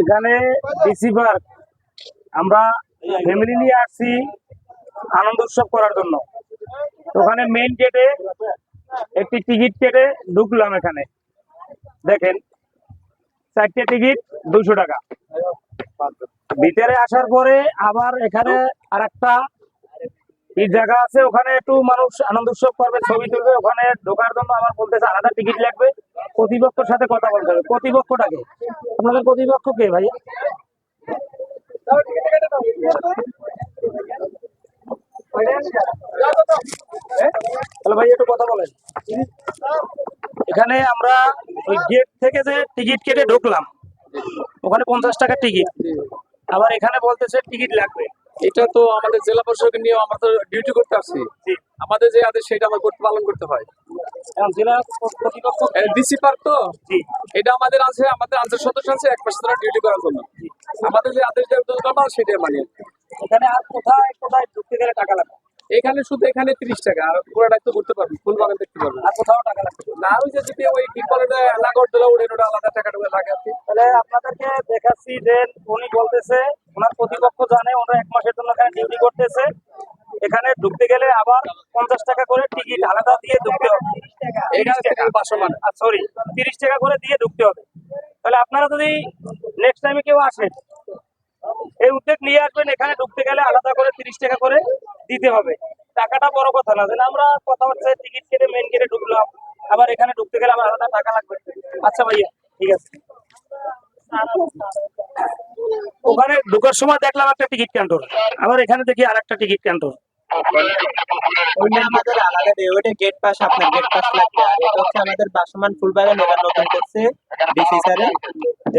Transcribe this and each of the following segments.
এখানে পার্ক। আমরা ফ্যামিলি নিয়ে আসছি আনন্দ উৎসব করার জন্য। ওখানে মেইন গেটে একটি টিকিট কেটে ঢুকলাম এখানে। দেখেন, চারটে টিকিট দুশো টাকা। ভিতরে আসার পরে আবার এখানে আর একটা জায়গা আছে। ওখানে একটু মানুষ আনন্দ উৎসব করবে, ছবি তুলবে। ওখানে ঢোকার জন্য আমার বলতেছে আলাদা টিকিট লাগবে। কর্তৃপক্ষের সাথে কথা বলতে হবে। কর্তৃপক্ষটাকে আপনাদের কর্তৃপক্ষ কে ভাইয়া? তাহলে ভাই একটু কথা বলেন। এখানে আমরা ওই গেট থেকে যে টিকিট কেটে ঢুকলাম ওখানে পঞ্চাশ টাকা টিকিট আবার এখানে বলতেছে টিকিট লাগবে। এটা তো আমাদের জেলা প্রশাসকের নিয়ে আমরা তো ডিউটি করতে আসছি। আমাদের যে আদেশ সেটা আমরা করতে পালন করতে হয়। ডিসি পার্ক তো? এটা আমাদের আছে আমাদের আনসার সদস্য আছে এক মাস ধরে ডিউটি করার জন্য। আমাদের যে আদেশ দেওয়া দরকার সেটাই মানি এখানে আর কোথায় কোথায় ঢুকতে গেলে টাকা এখানে শুধু এখানে তিরিশ টাকা আর পুরোটা তো ঘুরতে পারবি ফুল বাগান দেখতে পারবি। আর কোথাও টাকা লাগবে? না ওই যে যদি ওই কি বলে নাগর উঠে ওটা আলাদা টাকা টাকা লাগে তাহলে আপনাদেরকে দেখাচ্ছি যে উনি বলতেছে ওনার প্রতিপক্ষ জানে ওনারা এক মাসের জন্য এখানে ডিউটি করতেছে। এখানে ঢুকতে গেলে আবার পঞ্চাশ টাকা করে টিকিট আলাদা দিয়ে ঢুকতে হবে। সরি তিরিশ টাকা। করে দিয়ে ঢুকতে হবে। তাহলে আপনারা যদি নেক্সট টাইমে কেউ আসেন এই উদ্যোগ নিয়ে আসবেন এখানে ঢুকতে গেলে আলাদা করে তিরিশ টাকা করে দিতে হবে। টাকাটা বড় কথা না যেন আমরা কথা হচ্ছে টিকিট কেটে মেন গেটে ঢুকলাম আবার এখানে ঢুকতে গেলে আবার আলাদা টাকা লাগবে। আচ্ছা ভাইয়া ঠিক আছে। ওখানে ঢোকার সময় দেখলাম একটা টিকিট কাউন্টার আবার এখানে দেখি আর একটা টিকিট কাউন্টার ওইটা আমাদের আলাদা দেয় ওইটা গেট পাস আপনার গেট পাস লাগবে। আর এটা হচ্ছে আমাদের বাসমান ফুলবাগান এবার নতুন করছে ডিসি স্যারে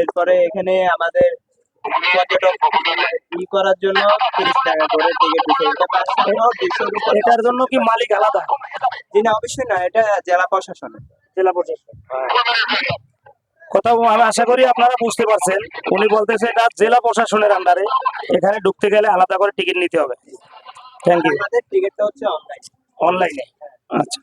এরপরে এখানে আমাদের ই করার জন্য তিরিশ টাকা করে টিকিট দিচ্ছে এটা বাসমান দুইশোর উপর এটার জন্য কি মালিক আলাদা? জি না অবশ্যই না এটা জেলা প্রশাসনের জেলা প্রশাসন কথা আমি আশা করি আপনারা বুঝতে পারছেন। উনি বলতেছে এটা জেলা প্রশাসনের আন্ডারে এখানে ঢুকতে গেলে আলাদা করে টিকিট নিতে হবে। থ্যাংক ইউ আমাদের টিকিটটা হচ্ছে অনলাইন অনলাইনে আচ্ছা।